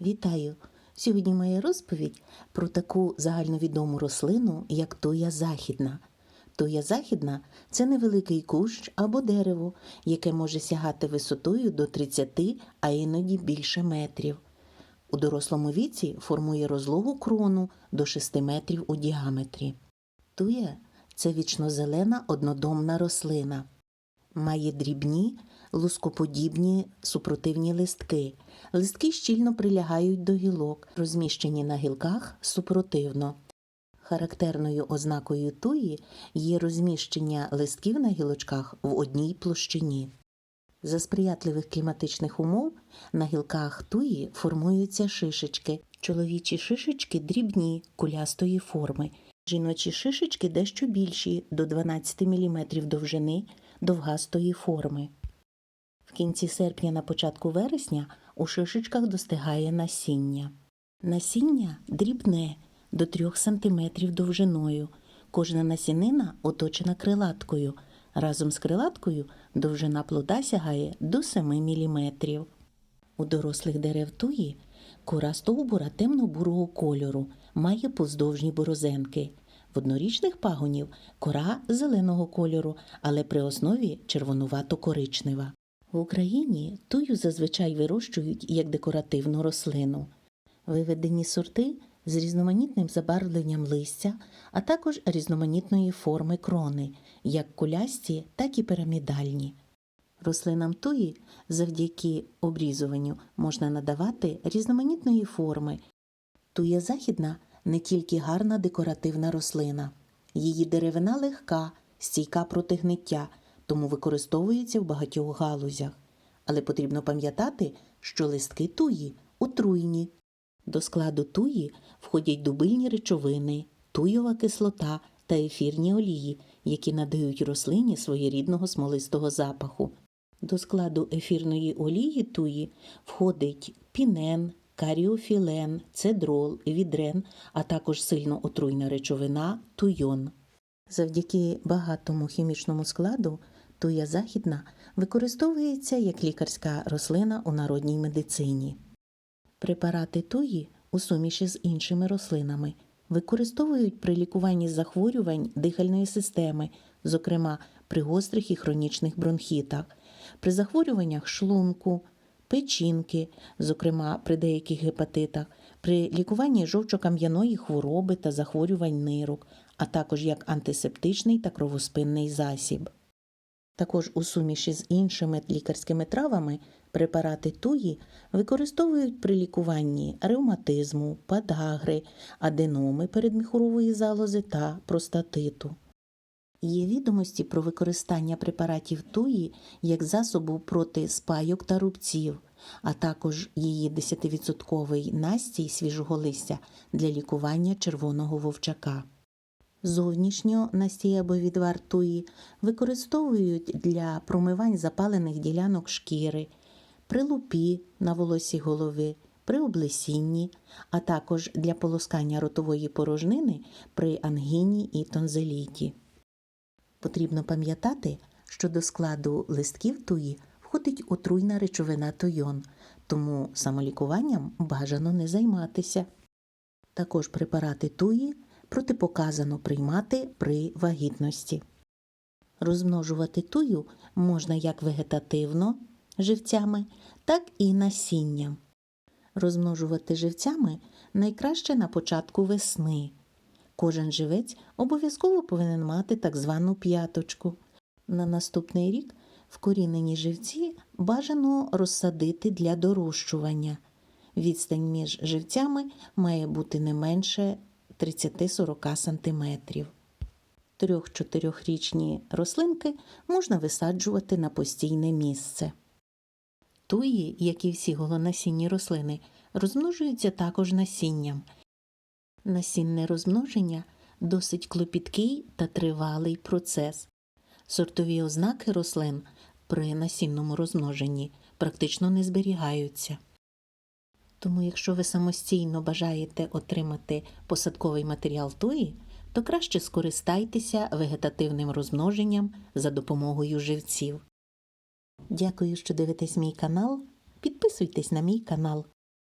Вітаю! Сьогодні моя розповідь про таку загальновідому рослину, як туя західна. Туя західна це невеликий кущ або дерево, яке може сягати висотою до 30, а іноді більше метрів. У дорослому віці формує розлогу крону до 6 метрів у діаметрі. Туя це вічнозелена однодомна рослина. Має дрібні, лускоподібні супротивні листки. Листки щільно прилягають до гілок, розміщені на гілках супротивно. Характерною ознакою туї є розміщення листків на гілочках в одній площині. За сприятливих кліматичних умов на гілках туї формуються шишечки. Чоловічі шишечки дрібні, кулястої форми. Жіночі шишечки дещо більші до 12 мм довжини довгастої форми. Кінці серпня на початку вересня у шишечках достигає насіння. Насіння дрібне до 3 см довжиною. Кожна насінина оточена крилаткою. Разом з крилаткою довжина плода сягає до 7 мм. У дорослих дерев туї кора стовбура темно-бурого кольору, має поздовжні борозенки. В однорічних пагонів кора зеленого кольору, але при основі червонувато-коричнева. В Україні тую зазвичай вирощують як декоративну рослину. Виведені сорти з різноманітним забарвленням листя, а також різноманітної форми крони, як кулясті, так і пірамідальні. Рослинам туї завдяки обрізуванню можна надавати різноманітної форми. Туя західна не тільки гарна декоративна рослина. Її деревина легка, стійка проти гниття, тому використовується в багатьох галузях. Але потрібно пам'ятати, що листки туї отруйні. До складу туї входять дубильні речовини, туйова кислота та ефірні олії, які надають рослині своєрідного смолистого запаху. До складу ефірної олії туї входить пінен, каріофілен, цедрол, відрен, а також сильно отруйна речовина туйон. Завдяки багатому хімічному складу туя західна використовується як лікарська рослина у народній медицині. Препарати туї у суміші з іншими рослинами використовують при лікуванні захворювань дихальної системи, зокрема при гострих і хронічних бронхітах, при захворюваннях шлунку, печінки, зокрема при деяких гепатитах, при лікуванні жовчокам'яної хвороби та захворювань нирок, а також як антисептичний та кровоспинний засіб. Також у суміші з іншими лікарськими травами препарати туї використовують при лікуванні ревматизму, подагри, аденоми передміхурової залози та простатиту. Є відомості про використання препаратів туї як засобу проти спайок та рубців, а також її 10% настій свіжого листя для лікування червоного вовчака. Зовнішньо настій або відвар туї використовують для промивань запалених ділянок шкіри, при лупі на волосі голови, при облесінні, а також для полоскання ротової порожнини при ангіні і тонзиліті. Потрібно пам'ятати, що до складу листків туї входить отруйна речовина туйон, тому самолікуванням бажано не займатися. Також препарати туї протипоказано приймати при вагітності. Розмножувати тую можна як вегетативно живцями, так і насінням. Розмножувати живцями найкраще на початку весни. Кожен живець обов'язково повинен мати так звану п'яточку. На наступний рік вкорінені живці бажано розсадити для дорощування. Відстань між живцями має бути не менше 30-40 см. Трьох-чотирьохрічні рослинки можна висаджувати на постійне місце. Туї, як і всі голонасінні рослини, розмножуються також насінням. Насінне розмноження досить клопіткий та тривалий процес. Сортові ознаки рослин при насінному розмноженні практично не зберігаються. Тому, якщо ви самостійно бажаєте отримати посадковий матеріал туї, то краще скористайтеся вегетативним розмноженням за допомогою живців. Дякую, що дивитесь мій канал. Підписуйтесь на мій канал.